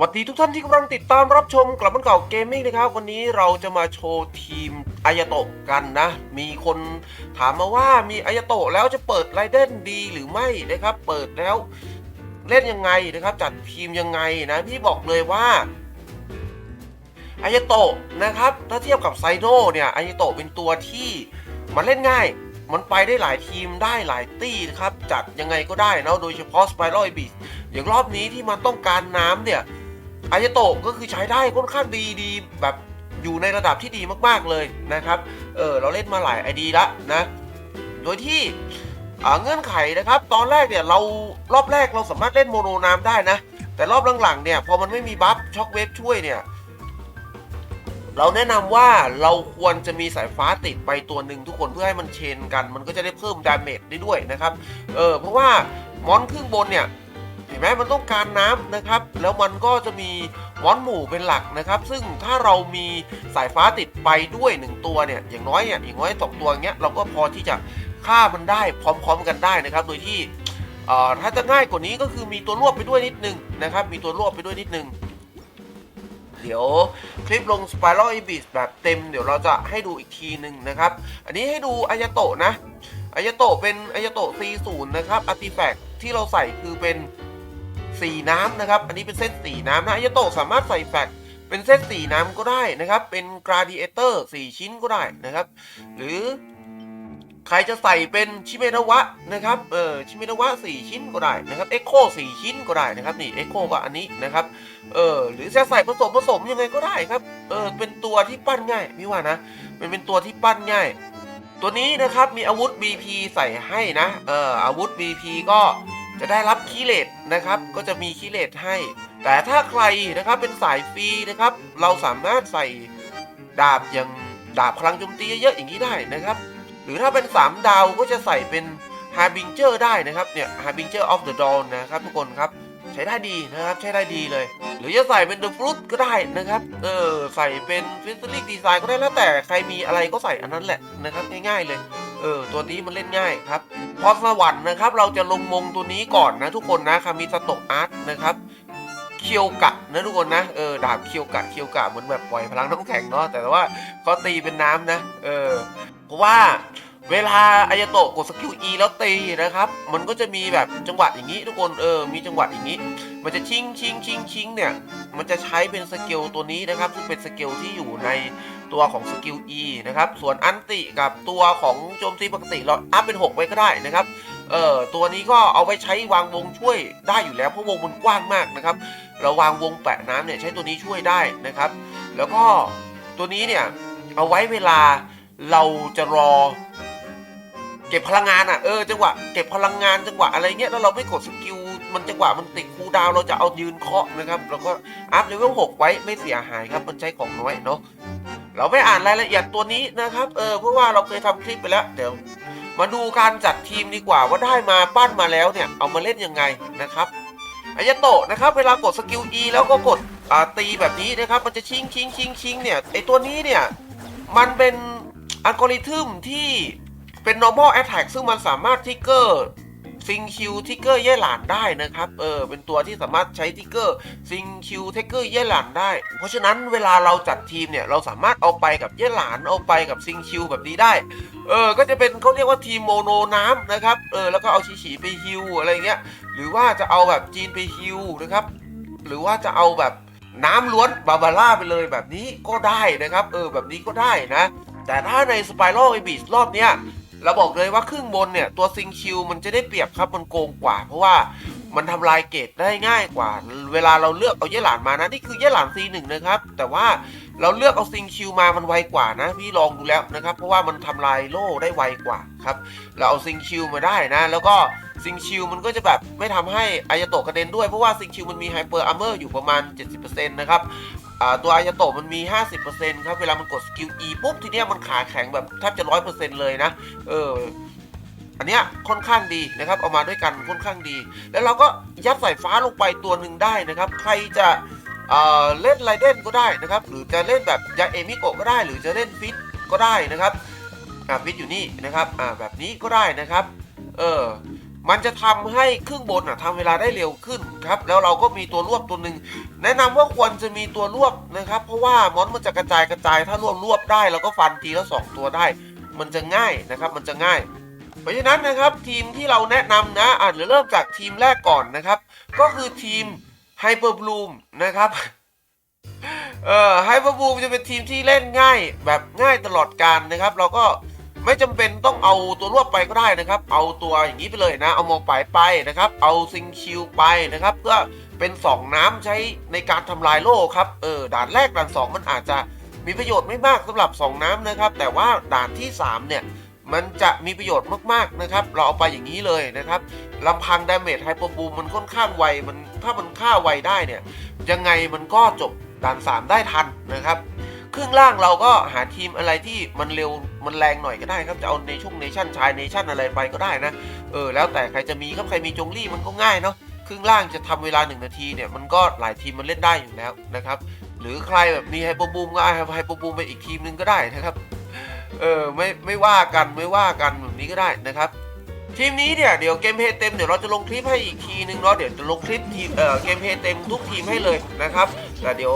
สวัสดีทุกท่านที่กำลังติดตามรับชมกลับมันเก่าเกมมิ่งนะครับ วันนี้เราจะมาโชว์ทีมอายาโตะกันนะ มีคนถามมาว่ามีอายาโตะแล้วจะเปิดไรเดนดีหรือไม่นะครับ เปิดแล้วเล่นยังไงนะครับ จัดทีมยังไงนะพี่บอกเลยว่าอายาโตะนะครับ ถ้าเทียบกับไซโนเนี่ยอายาโตะเป็นตัวที่มันเล่นง่ายมันไปได้หลายทีมได้หลายตี้นะครับ จัดยังไงก็ได้นะโดยเฉพาะสไปรัลบิสอย่างรอบนี้ที่มันต้องการน้ำเนี่ย อายโตะก็คือใช้ได้ค่อนข้างดีดีแบบอยู่ในระดับที่ดีมากๆเลยนะครับ เออเราเล่นมาหลายไอดีละนะ โดยที่เงื่อนไขนะครับ ตอนแรกเนี่ยเรารอบแรกเราสามารถเล่นโมโนน้ำได้นะ แต่รอบหลังๆเนี่ยพอมันไม่มีบัฟช็อคเวฟช่วยเนี่ย เราแนะนำว่าเราควรจะมีสายฟ้าติดไปตัวหนึ่งทุกคนเพื่อให้มันเชนกัน มันก็จะได้เพิ่มดาเมจได้ด้วยนะครับ เออเพราะว่ามอนครึ่งบนเนี่ย เห็นไหมมันต้องการน้ำนะครับ แล้วมันก็จะมีมอนหมู่เป็นหลักนะครับ ซึ่งถ้าเรามีสายฟ้าติดไปด้วยหนึ่งตัวเนี่ย อย่างน้อยเนี่ยอย่างน้อยสองตัวอย่างเงี้ยเราก็พอที่จะฆ่ามันได้พร้อม ๆ กันได้นะครับ โดยที่ถ้าจะง่ายกว่านี้ก็คือมีตัวรวบไปด้วยนิดนึงนะครับ มีตัวรวบไปด้วยนิดนึงเดี๋ยวคลิปลง Spiral Ibis แบบเต็ม เดี๋ยวเราจะให้ดูอีกทีหนึ่งนะครับ อันนี้ให้ดูอายโตะนะอายโตะเป็นอายโตะ C0 นะครับอาร์ติแฟกที่เราใส่คือเป็น สีน้ำนะครับ อันนี้เป็นเส้นสีน้ำนะอายาโตะสามารถใส่แฟกเป็นเส้นสีน้ำก็ได้นะครับ เป็นกราดิเอเตอร์สี่ชิ้นก็ได้นะครับ หรือใครจะใส่เป็นชิเมนวะนะครับ เออชิเมนวะสี่ชิ้นก็ได้นะครับเอ็กโคสี่ชิ้นก็ได้นะครับนี่เอ็กโคก็อันนี้นะครับ เออหรือจะใส่ผสมผสมยังไงก็ได้ครับ เออเป็นตัวที่ปั้นง่ายพี่ว่านะมันเป็นตัวที่ปั้นง่าย ตัวนี้นะครับมีอาวุธ BP ใส่ให้นะ เอออาวุธ BP ก็ จะได้รับคีเลตนะครับ ก็จะมีคีเลตให้ แต่ถ้าใครนะครับเป็นสายฟรีนะครับ เราสามารถใส่ดาบอย่างดาบพลังโจมตีเยอะๆอย่างนี้ได้นะครับ หรือถ้าเป็น 3 ดาวก็จะใส่เป็น Harbinger ได้นะครับเนี่ย Harbinger of the Dawn นะครับทุกคนครับใช้ได้ดีนะครับใช้ได้ดีเลย หรือจะใส่เป็น The Fruit ก็ได้นะครับ เออใส่เป็น f i s t i c Design ก็ได้แล้วแต่ใครมีอะไรก็ใส่อันนั้นแหละนะครับง่ายๆเลย เออตัวนี้มันเล่นง่ายครับ พอสวรรค์นะครับ เราจะลงมงตัวนี้ก่อนนะ ทุกคนนะคามิสโตอาร์ตนะครับเคียวกะนะทุกคนนะเออดาบเคียวกะเคียวกะเหมือนแบบปล่อยพลังน้ำแข็งเนาะแต่ว่าเขาตีเป็นน้ำนะ เออเพราะว่า เวลาอายโตะกดสกิล E แล้วตีนะครับ มันก็จะมีแบบจังหวะอย่างนี้ทุกคน เออ มีจังหวะอย่างนี้ มันจะชิงชิงชิงชิงเนี่ย มันจะใช้เป็นสกิลตัวนี้นะครับ ซึ่งเป็นสกิลที่อยู่ในตัวของสกิล E นะครับ ส่วนอันติกับตัวของโจมตีปกติเราอัพเป็น 6 ไว้ก็ได้นะครับ เออตัวนี้ก็เอาไว้ใช้วางวงช่วยได้อยู่แล้วเพราะวงมันกว้างมากนะครับ เราวางวงแปะน้ำเนี่ยใช้ตัวนี้ช่วยได้นะครับ แล้วก็ตัวนี้เนี่ยเอาไว้เวลาเราจะรอ เก็บพลังงานอะเออจังหวะเก็บพลังงานจังหวะอะไรเงี้ยแล้วเราไม่กดสกิลมันจังหวะมันติดคูดาวเราจะเอายืนเคาะนะครับแล้วก็อัพเลเวล6ไว้ไม่เสียหายครับมันใช้ของน้อยเนาะเราไม่อ่านรายละเอียดตัวนี้นะครับเออเพราะว่าเราเคยทำคลิปไปแล้วเดี๋ยวมาดูการจัดทีมดีกว่าว่าได้มาปั้นมาแล้วเนี่ยเอามาเล่นยังไงนะครับอายาโตะนะครับเวลากดสกิล E แล้วก็กดตีแบบนี้นะครับมันจะชิงชิงชิงชิงเนี่ยไอตัวนี้เนี่ยมันเป็นอัลกอริทึมที่ เป็น normal attack ซึ่งมันสามารถทิกเกอร์ซิงคิวทิกเกอร์เย่หลานได้นะครับ เออ เป็นตัวที่สามารถใช้ทิกเกอร์ซิงคิวทิกเกอร์เย่หลานได้ เพราะฉะนั้นเวลาเราจัดทีมเนี่ย เราสามารถเอาไปกับเย่หลานเอาไปกับซิงคิวแบบนี้ได้ เออ ก็จะเป็นเขาเรียกว่าทีมโมโนน้ำนะครับ เออ แล้วก็เอาชีฉีไปฮิวอะไรเงี้ย หรือว่าจะเอาแบบจีนไปฮิวนะครับ หรือว่าจะเอาแบบน้ำล้วนบาบาร่าไปเลยแบบนี้ก็ได้นะครับ เออ แบบนี้ก็ได้นะ แต่ถ้าในสไปรัลไอบิสรอบเนี้ย เราบอกเลยว่าครึ่งบนเนี่ย ตัวซิงคิวมันจะได้เปรียบครับมันโกงกว่า เพราะว่ามันทำลายเกตได้ง่ายกว่า เวลาเราเลือกเอาเย่หลานมานะนี่คือเย่หลาน C1 นะครับ แต่ว่าเราเลือกเอาซิงคิวมามันไวกว่านะ พี่ลองดูแล้วนะครับ เพราะว่ามันทำลายโล่ได้ไวกว่าครับ เราเอาซิงคิวมาได้นะ แล้วก็ซิงคิวมันก็จะแบบไม่ทำให้อายโตกระเด็นด้วยเพราะว่าซิงคิวมันมีไฮเปอร์อาร์เมอร์อยู่ประมาณ 70%นะครับ ตัวอายาโตะมันมี 50%ครับ เวลามันกดสกิล E ปุ๊บทีเนี้ยมันขาแข็งแบบแทบจะ 100%เลยนะ เออ อันเนี้ยค่อนข้างดีนะครับ เอามาด้วยกันค่อนข้างดี แล้วเราก็ยัดสายฟ้าลงไปตัวหนึ่งได้นะครับ ใครจะเอ่อเล่นไรเดนก็ได้นะครับ หรือจะเล่นแบบยาเอมิโกะก็ได้ หรือจะเล่นฟิตก็ได้นะครับฟิตอยู่นี่นะครับอ่าแบบนี้ก็ได้นะครับ เออ มันจะทำให้ครึ่งบนอะทำเวลาได้เร็วขึ้นครับ แล้วเราก็มีตัวรวบตัวหนึ่งแนะนำว่าควรจะมีตัวรวบนะครับ เพราะว่ามอนมันจะกระจายกระจาย ถ้ารวบรวบได้เราก็ฟันทีละสองตัวได้ มันจะง่ายนะครับ มันจะง่ายเพราะฉะนั้นนะครับทีมที่เราแนะนำนะอาจจะเริ่มจากทีมแรกก่อนนะครับ ก็คือทีมไฮเปอร์บลูมนะครับเอ่อไฮเปอร์บลูมจะเป็นทีมที่เล่นง่ายแบบง่ายตลอดการนะครับ เราก็ ไม่จำเป็นต้องเอาตัวรวบไปก็ได้นะครับ เอาตัวอย่างนี้ไปเลยนะ เอามองไปไปนะครับ เอาซิงคิวไปนะครับ เพื่อเป็นสองน้ำใช้ในการทำลายโล่ครับเออด่านแรกด่านสองมันอาจจะมีประโยชน์ไม่มากสำหรับสองน้ำนะครับ แต่ว่าด่านที่สามเนี่ยมันจะมีประโยชน์มากๆนะครับ เราเอาไปอย่างนี้เลยนะครับลำพังดาเมจไฮเปอร์บูมมันค่อนข้างไวมันถ้ามันฆ่าไวได้เนี่ยยังไงมันก็จบด่าน 3 ได้ทันนะครับ ครึ่งล่างเราก็หาทีมอะไรที่มันเร็ว มันแรงหน่อยก็ได้ครับจะเอาในช่วงเนชั่นชายเนชั่นอะไรไปก็ได้นะเออแล้วแต่ใครจะมีครับใครมีจงลี่มันก็ง่ายเนาะครึ่งล่างจะทำเวลา 1 นาทีเนี่ยมันก็หลายทีมมันเล่นได้อยู่แล้วนะครับหรือใครแบบมีไฮเปอร์บูมก็เอาไฮเปอร์บูมไปอีกทีมนึงก็ได้นะครับเออไม่ไม่ว่ากันไม่ว่ากันแบบนี้ก็ได้นะครับทีมนี้เนี่ยเดี๋ยวเกมเพย์เต็มเดี๋ยวเราจะลงคลิปให้อีกทีนึงเนาะเดี๋ยวจะลงคลิปทีเออเกมเพย์เต็มทุกทีมให้เลยนะครับแต่เดี๋ยว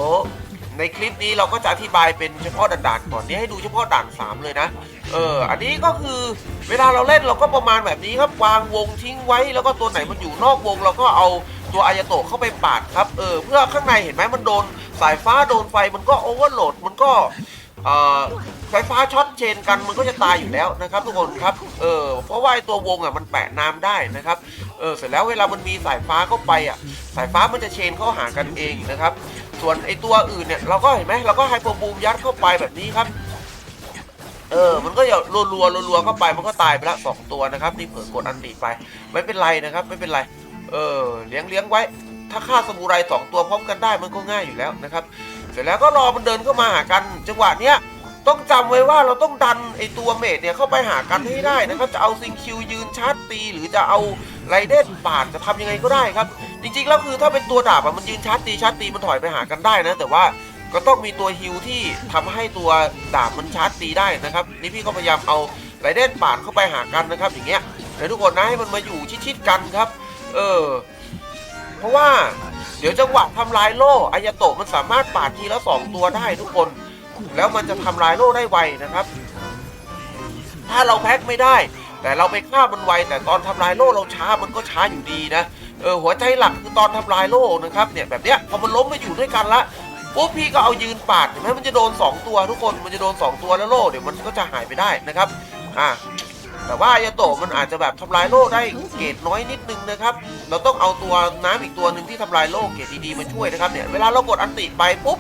ในคลิปนี้เราก็จะอธิบายเป็นเฉพาะด่านๆก่อนนี่ให้ดูเฉพาะด่าน 3 เลยนะ เออ อันนี้ก็คือเวลาเราเล่นเราก็ประมาณแบบนี้ครับวางวงทิ้งไว้ แล้วก็ตัวไหนมันอยู่นอกวง เราก็เอาตัวอายโตะเข้าไปปาดครับ เออ เพื่อข้างในเห็นไหมมันโดนสายฟ้าโดนไฟมันก็โอเวอร์โหลดมันก็เอ่อไฟฟ้าช็อตเชนกันมันก็จะตายอยู่แล้วนะครับทุกคนครับ เออเพราะว่าไอตัววงอะมันแปะน้ำได้นะครับ เออเสร็จแล้วเวลามันมีสายฟ้าเข้าไปอะ สายฟ้ามันจะเชนเข้าหากันเองนะครับ ส่วนไอตัวอื่นเนี่ยเราก็เห็นไหมเราก็ไฮเปอร์บูมยัดเข้าไปแบบนี้ครับ เออ มันก็อย่ารัวรัวรัวๆเข้าไปมันก็ตายไปละสองตัวนะครับนี่เผื่อกดอันดีไป ไม่เป็นไรนะครับ ไม่เป็นไร เออ เลี้ยงเลี้ยงไว้ ถ้าฆ่าสมุไรสองตัวพร้อมกันได้มันก็ง่ายอยู่แล้วนะครับ เสร็จแล้วก็รอมันเดินเข้ามาหากันจังหวะเนี้ย ต้องจำไว้ว่าเราต้องดันไอตัวเมดเนี่ยเข้าไปหากันให้ได้นะครับจะเอาซิงคิวยืนชาร์จตี หรือจะเอาไรเดนปาดจะทำยังไงก็ได้ครับ จริงๆแล้วคือถ้าเป็นตัวดาบอะมันยืนชาร์จตีชาร์จตีมันถอยไปหากันได้นะ แต่ว่าก็ต้องมีตัวฮิลที่ทำให้ตัวดาบมันชาร์จตีได้นะครับ นี่พี่ก็พยายามเอาไรเดนปาดเข้าไปหากันนะครับ อย่างเงี้ยเดี๋ยวทุกคนนะให้มันมาอยู่ชิดๆกันครับ เออ เพราะว่าเดี๋ยวจังหวะทำลายโล่อายาโตะมันสามารถปาดทีละสองตัวได้ทุกคน แล้วมันจะทำลายโล่ได้ไวนะครับ ถ้าเราแพ็คไม่ได้ แต่เราไปฆ่ามันไว แต่ตอนทำลายโล่เราช้ามันก็ช้าอยู่ดีนะเออหัวใจหลักคือตอนทำลายโล่นะครับเนี่ยแบบเนี้ยพอมันล้มมาอยู่ด้วยกันละปุ๊บพี่ก็เอายืนปาดเห็นไหมมันจะโดนสองตัวทุกคนมันจะโดนสองตัวแล้วโล่เดี๋ยวมันก็จะหายไปได้นะครับอ่าแต่ว่าอายาโตะมันอาจจะแบบทำลายโล่ได้เกรดน้อยนิดนึงนะครับ เราต้องเอาตัวน้ำอีกตัวหนึ่งที่ทำลายโล่เกรดดีๆมาช่วยนะครับเนี่ยเวลาเรากดอันติไปปุ๊บ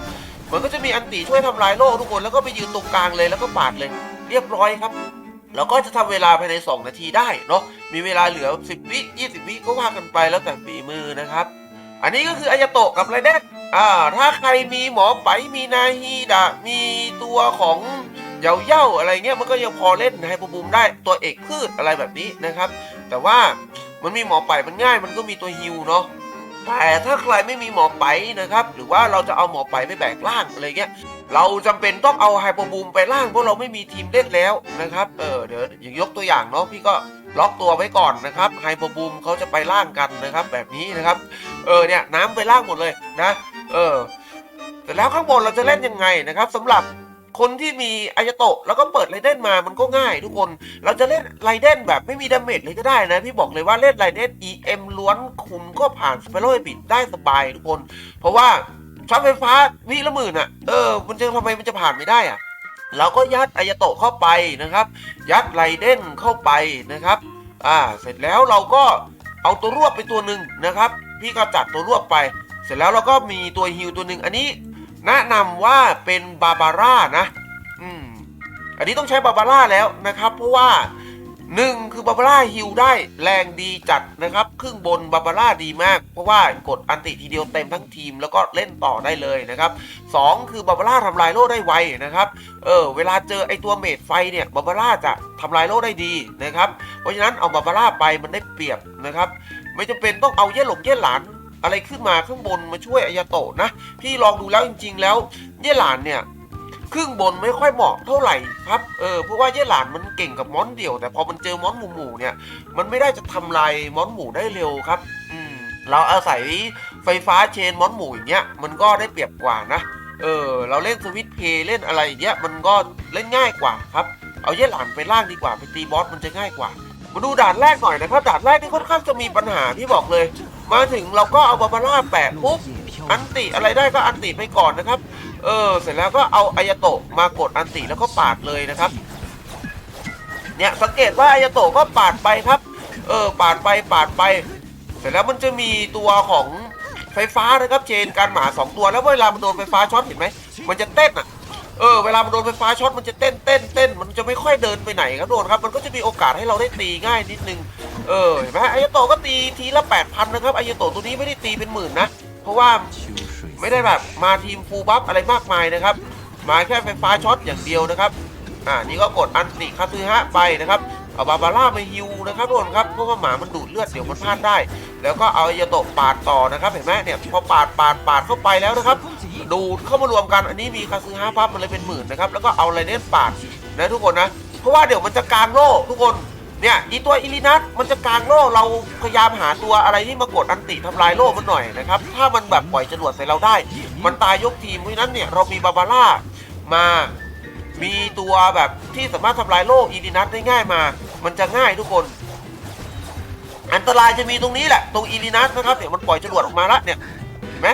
มันก็จะมีอันติช่วยทำลายโล่ทุกคน แล้วก็ไปยืนตรงกลางเลยแล้วก็ปาดเลย เรียบร้อยครับเราก็จะทำเวลาภายใน 2 นาทีได้เนาะมีเวลาเหลือ 10 วิ 20 วิก็ว่ากันไปแล้วแต่ฝีมือนะครับ อันนี้ก็คืออายาโตะกับไรเดนอ่าถ้าใครมีหมอไปมีนาฮีดะมีตัวของเยาเย่าอะไรเงี้ยมันก็ยังพอเล่นไฮเปบูมได้ตัวเอกพืชอะไรแบบนี้นะครับ แต่ว่ามันมีหมอไปมันง่ายมันก็มีตัวฮิวเนาะ แต่ถ้าใครไม่มีหมอไปนะครับ หรือว่าเราจะเอาหมอไปไปแบกล่างอะไรเงี้ยเราจำเป็นต้องเอาไฮเปอร์บูมไปล่างเพราะเราไม่มีทีมเล่นแล้วนะครับเออเดี๋ยวอย่างยกตัวอย่างเนาะพี่ก็ล็อกตัวไว้ก่อนนะครับไฮเปอร์บูมเขาจะไปล่างกันนะครับ แบบนี้นะครับ เออเนี่ยน้ำไปล่างหมดเลยนะ เออเสร็จแล้วข้างบนเราจะเล่นยังไงนะครับสำหรับ คนที่มีอายโตะแล้วก็เปิดไรเด้นมามันก็ง่ายทุกคน เราจะเล่นไรเด้นแบบไม่มีดาเมจเลยก็ได้นะ พี่บอกเลยว่าเล่นไรเด้น EM ล้วนคุณก็ผ่านสเปโรเอบิดได้สบายทุกคน เพราะว่าช็อตไฟฟ้าวิละหมื่นอะ เออ มันจะทำไมมันจะผ่านไม่ได้อะเราก็ยัดอายโตะเข้าไปนะครับ ยัดไรเด้นเข้าไปนะครับ อ่า เสร็จแล้วเราก็เอาตัวรวบไปตัวหนึ่งนะครับ พี่ก็จัดตัวรวบไป เสร็จแล้วเราก็มีตัวฮิลตัวหนึ่งอันนี้ แนะนำว่าเป็นบาบาร่านะอืมอันนี้ต้องใช้บาบาร่าแล้วนะครับ เพราะว่าหนึ่งคือบาบาร่าฮิลได้แรงดีจัดนะครับ ครึ่งบนบาบาร่าดีมาก เพราะว่ากดอันติทีเดียวเต็มทั้งทีมแล้วก็เล่นต่อได้เลยนะครับสองคือบาบาร่าทำลายโล่ได้ไวนะครับเออเวลาเจอไอตัวเมดไฟเนี่ยบาบาร่าจะทำลายโล่ได้ดีนะครับ เพราะฉะนั้นเอาบาบาร่าไปมันได้เปรียบนะครับ ไม่จำเป็นต้องเอาเย่หลงเย่หลาน อะไรขึ้นมาข้างบนมาช่วยอายาโตะนะ พี่ลองดูแล้วจริง ๆ แล้วเย่หลานเนี่ยครึ่งบนไม่ค่อยเหมาะเท่าไหร่ครับ เออ เพราะว่าเย่หลานมันเก่งกับมอนเดี่ยว แต่พอมันเจอมอนหมู่หมู่ๆเนี่ย มันไม่ได้จะทำลายมอนหมู่ได้เร็วครับ อืม เราอาศัยไฟฟ้าเชนมอนหมู่อย่างเงี้ย มันก็ได้เปรียบกว่านะ เออ เราเล่นสวิตช์เพลย์เล่นอะไรอย่างเงี้ย มันก็เล่นง่ายกว่าครับ เอาเย่หลานไปล่างดีกว่า ไปตีบอสมันจะง่ายกว่า มาดูด่านแรกหน่อยนะครับ ด่านแรกนี่ค่อนข้างจะมีปัญหาที่บอกเลย มาถึงเราก็เอาบาบาร่าแปะปุ๊บอันติอะไรได้ก็อันติไปก่อนนะครับ เออ เสร็จแล้วก็เอาอายโตะมากดอันติแล้วก็ปาดเลยนะครับ เนี่ยสังเกตว่าอายโตะก็ปาดไปครับ เออ ปาดไปปาดไป เสร็จแล้วมันจะมีตัวของไฟฟ้านะครับเชนการหมาสองตัวแล้วเวลามันโดนไฟฟ้าช็อตเห็นไหมมันจะเต้นอะ เออเวลามันโดนไฟฟ้าช็อตมันจะเต้นเต้นเต้นมันจะไม่ค่อยเดินไปไหนครับโดนครับ มันก็จะมีโอกาสให้เราได้ตีง่ายนิดนึงเออเห็นไหมอายโตก็ตีทีละแปดพันนะครับอายโตตัวนี้ไม่ได้ตีเป็นหมื่นนะ เพราะว่าไม่ได้แบบมาทีมฟูลบัฟอะไรมากมายนะครับ มาแค่ไฟฟ้าช็อตอย่างเดียวนะครับอ่านี่ก็กดอันติคาซึฮะไปนะครับเอาบาบาร่ามาฮิวนะครับทุกคนครับเพราะว่าหมามันดูดเลือดเดี๋ยวมันพลาดได้ แล้วก็เอายาโตะปาดต่อนะครับเห็นไหมเนี่ยพอปาดปาดปาดเข้าไปแล้วนะครับ ดูดเข้ามารวมกันอันนี้มีคาซึฮะปั๊บมันเลยเป็นหมื่นนะครับแล้วก็เอาไรเดนปาดนะทุกคนนะเพราะว่าเดี๋ยวมันจะกลางโล่ทุกคนเนี่ยอีตัวอิลินัสมันจะกลางโล่เราพยายามหาตัวอะไรที่มากดอันติทำลายโล่มันหน่อยนะครับถ้ามันแบบปล่อยจรวดใส่เราได้ มันตายยกทีมเพราะนั้นเนี่ยเรามีบาบาร่ามามีตัวแบบที่สามารถทำลายโล่อีลินัสได้ง่ายมา มันจะง่ายทุกคน อันตรายจะมีตรงนี้แหละ ตรงอีลินัสนะครับเนี่ยมันปล่อยจรวดออกมาล้วเนี่ยเห็นไหม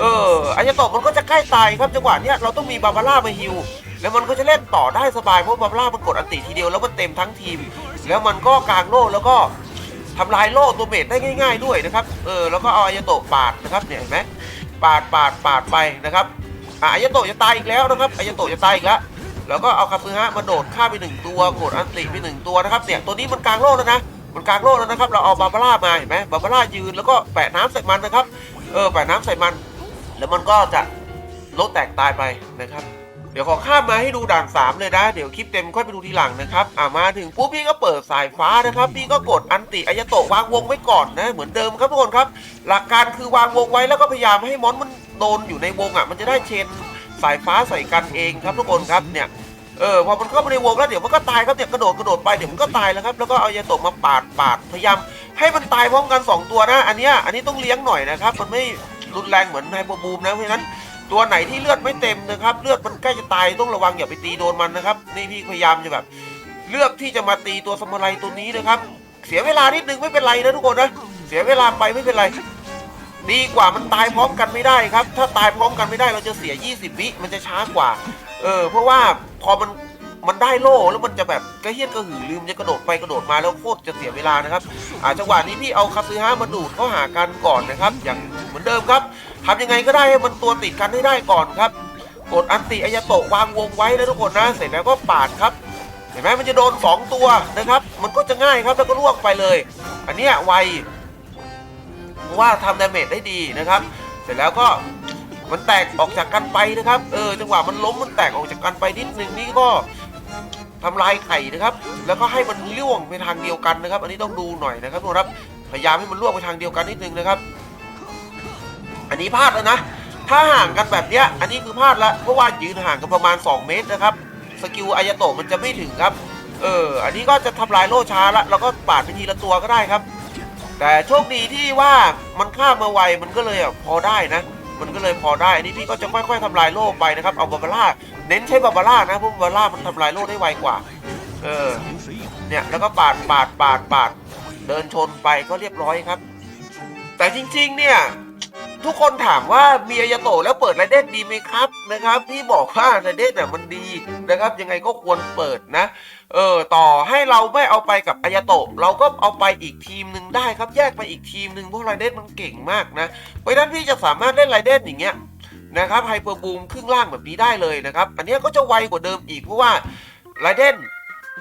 เอออายาโตะมันก็จะใกล้ตายครับจังหวะเนี้ยเราต้องมีบาบาร่ามาฮิวแล้วมันก็จะเล่นต่อได้สบายเพราะบาบาร่ามันกดอันติทีเดียวแล้วมันเต็มทั้งทีม แล้วมันก็กลางโล่แล้วก็ทำลายโล่ตัวเมทได้ง่าย ๆ ด้วยนะครับเออแล้วก็เอาอายาโตะปาดนะครับเนี่ยเห็นไหมปาดปาดปาดไปนะครับอะอายาโตะจะตายอีกแล้วนะครับอายาโตะจะตายอีกแล้วแล้วก็เอาคาซึฮะมาโดดฆ่าไปหนึ่งตัวกดอันติไปหนึ่งตัวนะครับเนี่ยตัวนี้มันกลางโลกแล้วนะ มันกลางโลกแล้วนะครับ เราเอาบาบาร่ามาเห็นไหมบาบาร่ายืนแล้วก็แปะน้ำใส่มันนะครับ เออแปะน้ำใส่มัน แล้วมันก็จะโลดแตกตายไปนะครับเดี๋ยวขอข้ามมาให้ดูด่าน3เลยนะ เดี๋ยวคลิปเต็มค่อยไปดูทีหลังนะครับ อ่ามาถึงปุ๊บพี่ก็เปิดสายฟ้านะครับ พี่ก็กดอันติอายโตะวางวงไว้ก่อนนะ เหมือนเดิมครับทุกคนครับ หลักการคือวางวงไว้แล้วก็พยายามให้มอนมันโดนอยู่ในวงอะ มันจะได้เชนสายฟ้าใส่กันเองครับทุกคนครับเนี่ย เออพอมันเข้ามาในวงแล้วเดี๋ยวมันก็ตายครับเนี่ยกระโดดกระโดดไปเดี๋ยวมันก็ตายแล้วครับแล้วก็เอายาตะมาปาดปาดพยายามให้มันตายพร้อมกัน 2 ตัวนะ อันนี้อันนี้ต้องเลี้ยงหน่อยนะครับมันไม่รุนแรงเหมือนไฮเปบูมนะเพราะฉะนั้นตัวไหนที่เลือดไม่เต็มนะครับเลือดมันใกล้จะตายต้องระวังอย่าไปตีโดนมันนะครับนี่พี่พยายามจะแบบ เลือกที่จะมาตีตัวสมุไรตัวนี้นะครับ เสียเวลานิดนึงไม่เป็นไรนะทุกคนนะเสียเวลาไปไม่เป็นไรดีกว่ามันตายพร้อมกันไม่ได้ครับ ถ้าตายพร้อมกันไม่ได้เราจะเสีย 20 วิมันจะช้ากว่า เออ เพราะว่าพอมันมันได้โล่แล้วมันจะแบบกระเฮี้ยนกระหือลืมจะกระโดดไปกระโดดมาแล้วโคตรจะเสียเวลานะครับอ่าจังหวะนี้พี่เอาคาซึฮะมาดูดเข้าหากันก่อนนะครับ อย่างเหมือนเดิมครับทำยังไงก็ได้ให้มันตัวติดกันให้ได้ก่อนครับ กดอันติอายาโตะวางวงไว้นะทุกคนนะเสร็จแล้วก็ปาดครับ เห็นไหมมันจะโดน 2 ตัวนะครับ มันก็จะง่ายครับแล้วก็ล่วงไปเลย อันนี้ไวเพราะว่าทำดาเมจได้ดีนะครับ เสร็จแล้วก็ มันแตกออกจากกันไปนะครับ เออจังหวะมันล้มมันแตกออกจากกันไปนิดนึงนี่ก็ทำลายไข่นะครับ แล้วก็ให้มันล่วงไปทางเดียวกันนะครับ อันนี้ต้องดูหน่อยนะครับทุกคนครับพยายามให้มันล่วงไปทางเดียวกันนิดนึงนะครับ อันนี้พลาดแล้วนะ ถ้าห่างกันแบบเนี้ย อันนี้คือพลาดละเพราะว่ายืนห่างกันประมาณ 2 เมตรนะครับสกิลอายาโตะมันจะไม่ถึงครับ เออ อันนี้ก็จะทำลายโลช้าละแล้วก็ปาดไปทีละตัวก็ได้ครับ แต่โชคดีที่ว่ามันข้ามมาไวมันก็เลยอะพอได้นะ มันก็เลยพอได้นี่พี่ก็จะค่อยๆทำลายโล่ไปนะครับ เอาบาบาร่าเน้นใช้บาบาร่านะเพราะบาบาร่ามันทำลายโล่ได้ไวกว่า เออ เนี่ยแล้วก็ปาดปาดปาดปาดเดินชนไปก็เรียบร้อยครับ แต่จริง ๆ เนี่ย ทุกคนถามว่ามีอายาโตะแล้วเปิดไรเดนดีไหมครับนะครับพี่บอกว่าไรเดนเนี่ยมันดีนะครับ ยังไงก็ควรเปิดนะ เออต่อให้เราไม่เอาไปกับอายาโตะเราก็เอาไปอีกทีมหนึ่งได้ครับ แยกไปอีกทีมหนึ่งเพราะไรเดนมันเก่งมากนะเพราะนั้นพี่จะสามารถเล่นไรเดนอย่างเงี้ยนะครับไฮเปอร์บูมครึ่งล่างแบบนี้ได้เลยนะครับ อันนี้ก็จะไวกว่าเดิมอีกเพราะว่าไรเดน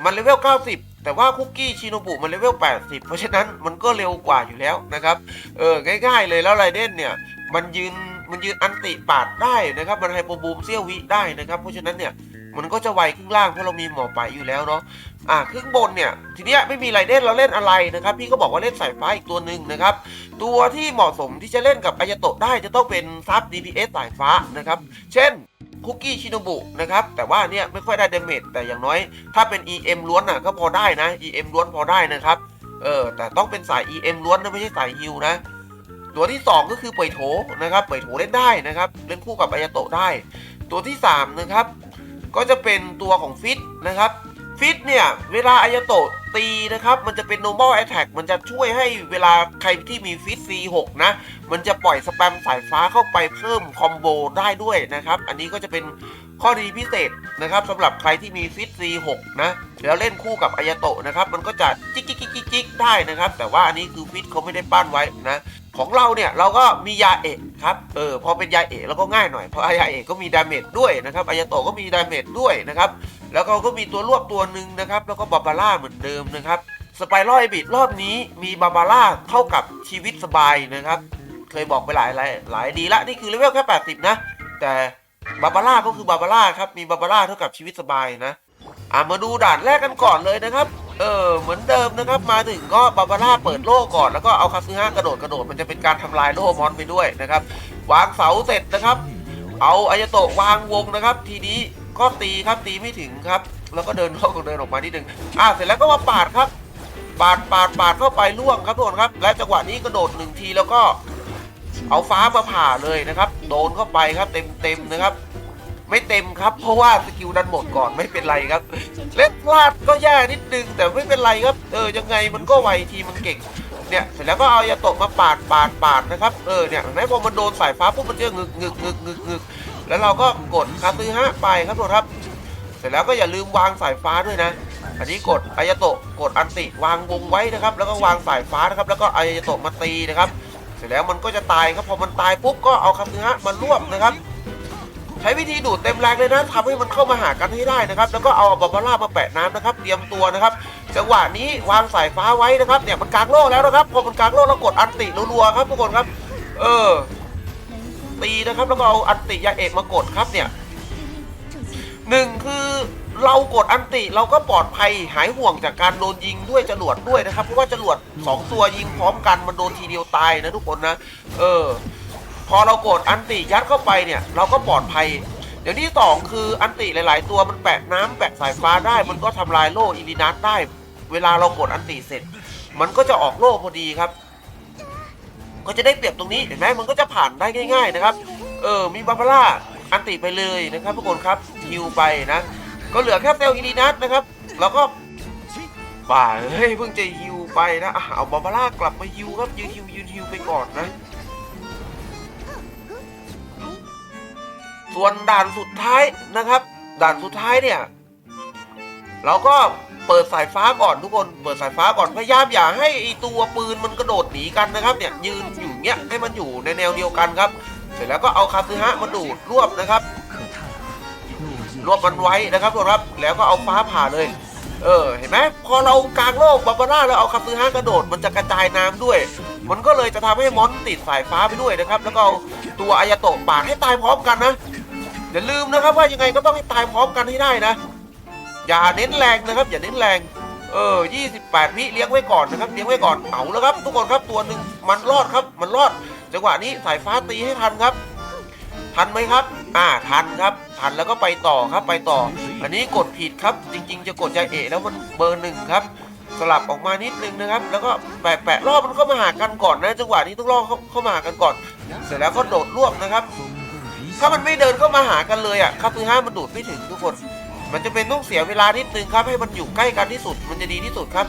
มันเลเวล 90แต่ว่าคุกกี้ชิโนบุมันเลเวล 80 เพราะฉะนั้นมันก็เร็วกว่าอยู่แล้วนะครับ เออ ง่ายๆเลยแล้วไรเด้นเนี่ย มันยืนมันยืนอันติปาดได้นะครับ มันไฮโปบูมเซี่ยววิได้นะครับ เพราะฉะนั้นเนี่ยมันก็จะไวครึ่งล่างเพราะเรามีหมอไปอยู่แล้วเนาะ อ่าครึ่งบนเนี่ย ทีเนี้ยไม่มีไรเด่นเราเล่นอะไรนะครับ พี่ก็บอกว่าเล่นสายฟ้าอีกตัวหนึ่งนะครับ ตัวที่เหมาะสมที่จะเล่นกับอายโตะได้จะต้องเป็นซับ DPS สายฟ้านะครับ เช่นคุกกี้ชินบุนะครับ แต่ว่าเนี่ยไม่ค่อยได้เดเมจแต่อย่างน้อย ถ้าเป็น EM ล้วนอะก็พอได้นะ EM ล้วนพอได้นะครับ เออแต่ต้องเป็นสาย EM ล้วนนะไม่ใช่สายฮิวนะ ตัวที่ 2 ก็คือเปยโถนะครับเปยโถเล่นได้นะครับ เล่นคู่กับอายาโตะได้ ตัวที่ 3 นะครับ ก็จะเป็นตัวของฟิตนะครับ ฟิตเนี่ย เวลาอายาโตะตีนะครับ มันจะเป็น normal attack มันจะช่วยให้เวลาใครที่มีฟิต C6 นะ มันจะปล่อยสแปมสายฟ้าเข้าไปเพิ่มคอมโบได้ด้วยนะครับ อันนี้ก็จะเป็นข้อดีพิเศษนะครับสำหรับใครที่มีฟิต C6 นะ แล้วเล่นคู่กับอายาโตะนะครับ มันก็จะจิกจิกจิกจิกได้นะครับ แต่ว่าอันนี้คือฟิตเขาไม่ได้ปั้นไว้นะของเราเนี่ยเราก็มียาเอกครับ เออพอเป็นยาเอกเราก็ง่ายหน่อยเพราะยาเอกก็มีดาเมจด้วยนะครับอายาโตะก็มีดาเมจด้วยนะครับ แล้วก็ก็มีตัวรวบตัวหนึ่งนะครับ แล้วก็บาบาร่าเหมือนเดิมนะครับสไปรอยบิดรอบนี้มีบาบาร่าเท่ากับชีวิตสบายนะครับ เคยบอกไปหลายหลายหลายดีละนี่คือเลเวลแค่80 นะ แต่บาบาร่าก็คือบาบาร่าครับมีบาบาร่าเท่ากับชีวิตสบายนะอะมาดูด่านแรกกันก่อนเลยนะครับเออเหมือนเดิมนะครับมาถึงก็บาบาร่าเปิดโล่ก่อนแล้วก็เอาคาซึฮะกระโดดกระโดดมันจะเป็นการทำลายโล่มอนไปด้วยนะครับ วางเสาเสร็จนะครับ เอาอายโตะวางวงนะครับ ทีนี้ ก็ตีครับตีไม่ถึงครับ แล้วก็เดินเข้าเดินออกมานิดนึงอะเสร็จแล้วก็มาปาดครับ ปาดปาดปาดเข้าไปล่วงครับทุกคนครับ และจังหวะนี้กระโดดหนึ่งทีแล้วก็เอาฟ้ามาผ่าเลยนะครับ โดนเข้าไปครับเต็มเต็มนะครับ ไม่เต็มครับ เพราะว่าสกิลดันหมดก่อนไม่เป็นไรครับ เล่นพลาดก็แย่นิดนึง แต่ไม่เป็นไรครับ เออยังไงมันก็ไวทีมันเก่งเนี่ยเสร็จแล้วก็เอายาโตะมาปาดปาดปาดนะครับ เออเนี่ยเห็นไหมพอมันโดนสายฟ้าปุ๊บมันจะงึกงึกงึกงึกงึก แล้วเราก็กดคาซึฮะไปครับทุกคนครับ เสร็จแล้วก็อย่าลืมวางสายฟ้าด้วยนะอันนี้กดอายโตะกดอันติวางวงไว้นะครับ แล้วก็วางสายฟ้านะครับ แล้วก็อายโตะมาตีนะครับ เสร็จแล้วมันก็จะตายครับพอมันตายปุ๊บก็เอาคาซึฮะมารวบนะครับ ใช้วิธีดูดเต็มแรงเลยนะทำให้มันเข้ามาหากันให้ได้นะครับ แล้วก็เอาบาบาร่ามาแปะน้ำนะครับ เตรียมตัวนะครับจังหวะนี้วางสายฟ้าไว้นะครับเนี่ยมันกลางโลกแล้วนะครับพอมันกลางโลกแล้วกดอันติรัวๆครับทุกคนครับ เออ ตีนะครับ แล้วก็เอาอันติยาเอกมากดครับเนี่ยหนึ่งคือเรากดอันติเราก็ปลอดภัยหายห่วงจากการโดนยิงด้วยจรวดด้วยนะครับ เพราะว่าจรวดสองตัวยิงพร้อมกันมันโดนทีเดียวตายนะทุกคนนะ เออ พอเรากดอันติยัดเข้าไปเนี่ย เราก็ปลอดภัย เดี๋ยวที่สองคืออันติหลาย ๆ ตัวมันแปะน้ำแปะสายฟ้าได้ มันก็ทำลายโล่อิลินัสได้ เวลาเรากดอันติเสร็จ มันก็จะออกโล่พอดีครับ ก็จะได้เปรียบตรงนี้เห็นไหมมันก็จะผ่านได้ง่าย ๆนะครับ เออมีบาบาร่าอันติไปเลยนะครับทุกคนครับฮิวไปนะ ก็เหลือแค่เซลล์อิลินัสนะครับ แล้วก็บ่าเฮ้ยเพิ่งจะฮิวไปนะอะเอาบาบาร่ากลับมาฮิวครับยืนฮิวยืนฮิวไปก่อนนะส่วนด่านสุดท้ายนะครับ ด่านสุดท้ายเนี่ย เราก็ เปิดสายฟ้าก่อนทุกคนเปิดสายฟ้าก่อนพยายามอย่าให้ไอตัวปืนมันกระโดดหนีกันนะครับเนี่ยยืนอยู่เงี้ยให้มันอยู่ในแนวเดียวกันครับ เสร็จแล้วก็เอาคาซึฮะมาดูดรวบนะครับรวบมันไว้นะครับทุกคนครับแล้วก็เอาฟ้าผ่าเลยเออเห็นไหมพอเรากลางโลกบาบาร่าแล้วเอาคาซึฮะกระโดดมันจะกระจายน้ำด้วย มันก็เลยจะทำให้มอนติดสายฟ้าไปด้วยนะครับ แล้วก็เอาตัวอายาโตะปาดให้ตายพร้อมกันนะอย่าลืมนะครับว่ายังไงก็ต้องให้ตายพร้อมกันให้ได้นะ อย่าเน้นแรงนะครับ อย่าเน้นแรง เออ 28วิเลี้ยงไว้ก่อนนะครับ เลี้ยงไว้ก่อน เอาแล้วครับ ทุกคนครับ ตัวหนึ่งมันรอดครับ มันรอด จังหวะนี้สายฟ้าตีให้ทันครับ ทันไหมครับ อ่า ทันครับ ทันแล้วก็ไปต่อครับ ไปต่อ อันนี้กดผิดครับ จริง ๆ จะกดใจเอแล้วมันเบอร์หนึ่งครับ สลับออกมานิดนึงนะครับ แล้วก็แปะแปะรอบมันเข้ามาหากันก่อนนะ จังหวะนี้ต้องรอบเข้าเข้ามาหากันก่อน เสร็จแล้วก็โดดรวบนะครับ ถ้ามันไม่เดินเข้ามาหากันเลยอะคาตือห้ามันดูดไม่ถึงทุกคน มันจะเป็นต้องเสียเวลานิดนึงครับให้มันอยู่ใกล้กันที่สุด มันจะดีที่สุดครับ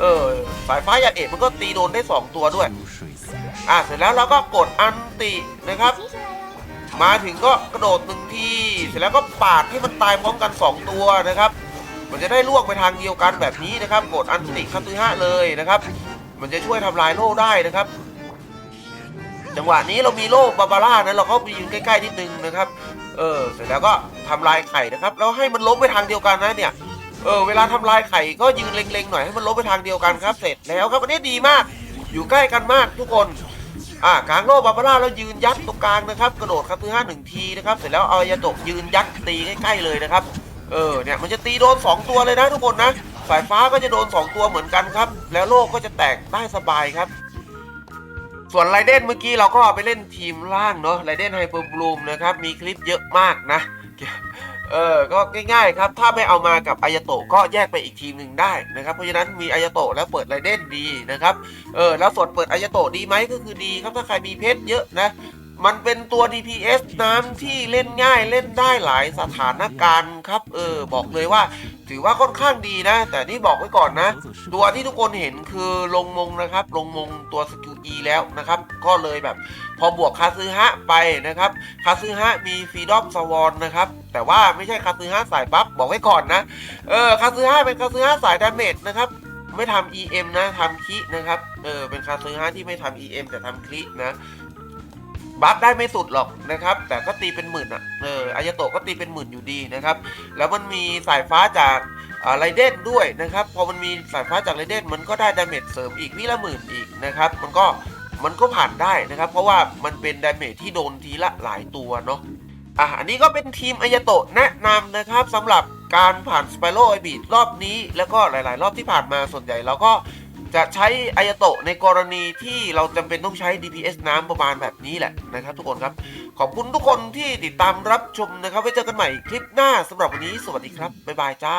เออสายฟ้าหยาดเอกมันก็ตีโดนได้ 2 ตัวด้วย อะเสร็จแล้วเราก็กดอันตินะครับ มาถึงก็กระโดดหนึ่งทีเสร็จแล้วก็ปาดให้มันตายพร้อมกัน 2 ตัวนะครับ มันจะได้ล่วงไปทางเดียวกันแบบนี้นะครับ กดอันติคาตือห้าเลยนะครับ มันจะช่วยทำลายโล่ได้นะครับจังหวะนี้เรามีโล่บาบาร่านะเราก็ไปยืนใกล้ๆนิดนึงนะครับ เออ เสร็จแล้วก็ทำลายไข่นะครับ แล้วให้มันล้มไปทางเดียวกันนะเนี่ย เออ เวลาทำลายไข่ก็ยืนเล็งๆหน่อยให้มันล้มไปทางเดียวกันครับ เสร็จแล้วครับอันนี้ดีมาก อยู่ใกล้กันมากทุกคน อ่ากลางโล่บาบาร่าแล้วยืนยัดตรงกลางนะครับ กระโดดครับคือห้าหนึ่งทีนะครับ เสร็จแล้วเอายาตะยืนยัดตีใกล้ๆเลยนะครับ เออ เนี่ยมันจะตีโดนสองตัวเลยนะทุกคนนะ สายฟ้าก็จะโดนสองตัวเหมือนกันครับ แล้วโลกก็จะแตกได้สบายครับ ส่วนไรเดนเมื่อกี้เราก็ไปเล่นทีมล่างเนาะไรเดนไฮเปอร์บลูมนะครับ มีคลิปเยอะมากนะ เออ ก็ง่ายๆครับ ถ้าไม่เอามากับอายโตะก็แยกไปอีกทีมหนึ่งได้นะครับ เพราะฉะนั้นมีอายโตะแล้วเปิดไรเดนดีนะครับ เออ แล้วส่วนเปิดอายโตะดีไหมก็คือดีครับ ถ้าใครมีเพชรเยอะนะ มันเป็นตัว DPS น้ำที่เล่นง่ายเล่นได้หลายสถานการณ์ครับ เออ บอกเลยว่า ถือว่าค่อนข้างดีนะ แต่นี่บอกไว้ก่อนนะ ตัวที่ทุกคนเห็นคือลงมงนะครับ ลงมงตัวสกิล E แล้วนะครับ ก็เลยแบบ พอบวกคาซึฮะไปนะครับ คาซึฮะมีฟรีดอมสวอนนะครับ แต่ว่าไม่ใช่คาซึฮะสายบัฟบอกไว้ก่อนนะ เออ คาซึฮะเป็นคาซึฮะสายดาเมจนะครับไม่ทำ EM นะทำคินะครับ เออ เป็นคาซึฮะที่ไม่ทำ EM แต่ทำคลินะ บัฟได้ไม่สุดหรอกนะครับ แต่ก็ตีเป็นหมื่นอะเอออายาโตะก็ตีเป็นหมื่นอยู่ดีนะครับ แล้วมันมีสายฟ้าจากไรเดนด้วยนะครับ พอมันมีสายฟ้าจากไรเดนมันก็ได้ดาเมจเสริมอีกวิละหมื่นอีกนะครับ มันก็มันก็ผ่านได้นะครับ เพราะว่ามันเป็นดาเมจที่โดนทีละหลายตัวเนาะอะอันนี้ก็เป็นทีมอายาโตะแนะนำนะครับสำหรับการผ่านสไปโรไอบีดรอบนี้ แล้วก็หลาย ๆ รอบที่ผ่านมาส่วนใหญ่เราก็ จะใช้อายโตะในกรณีที่เราจำเป็นต้องใช้ DPS น้ำประมาณแบบนี้แหละนะครับทุกคนครับ ขอบคุณทุกคนที่ติดตามรับชมนะครับ ไว้เจอกันใหม่คลิปหน้าสำหรับวันนี้สวัสดีครับ บ๊ายบายจ้า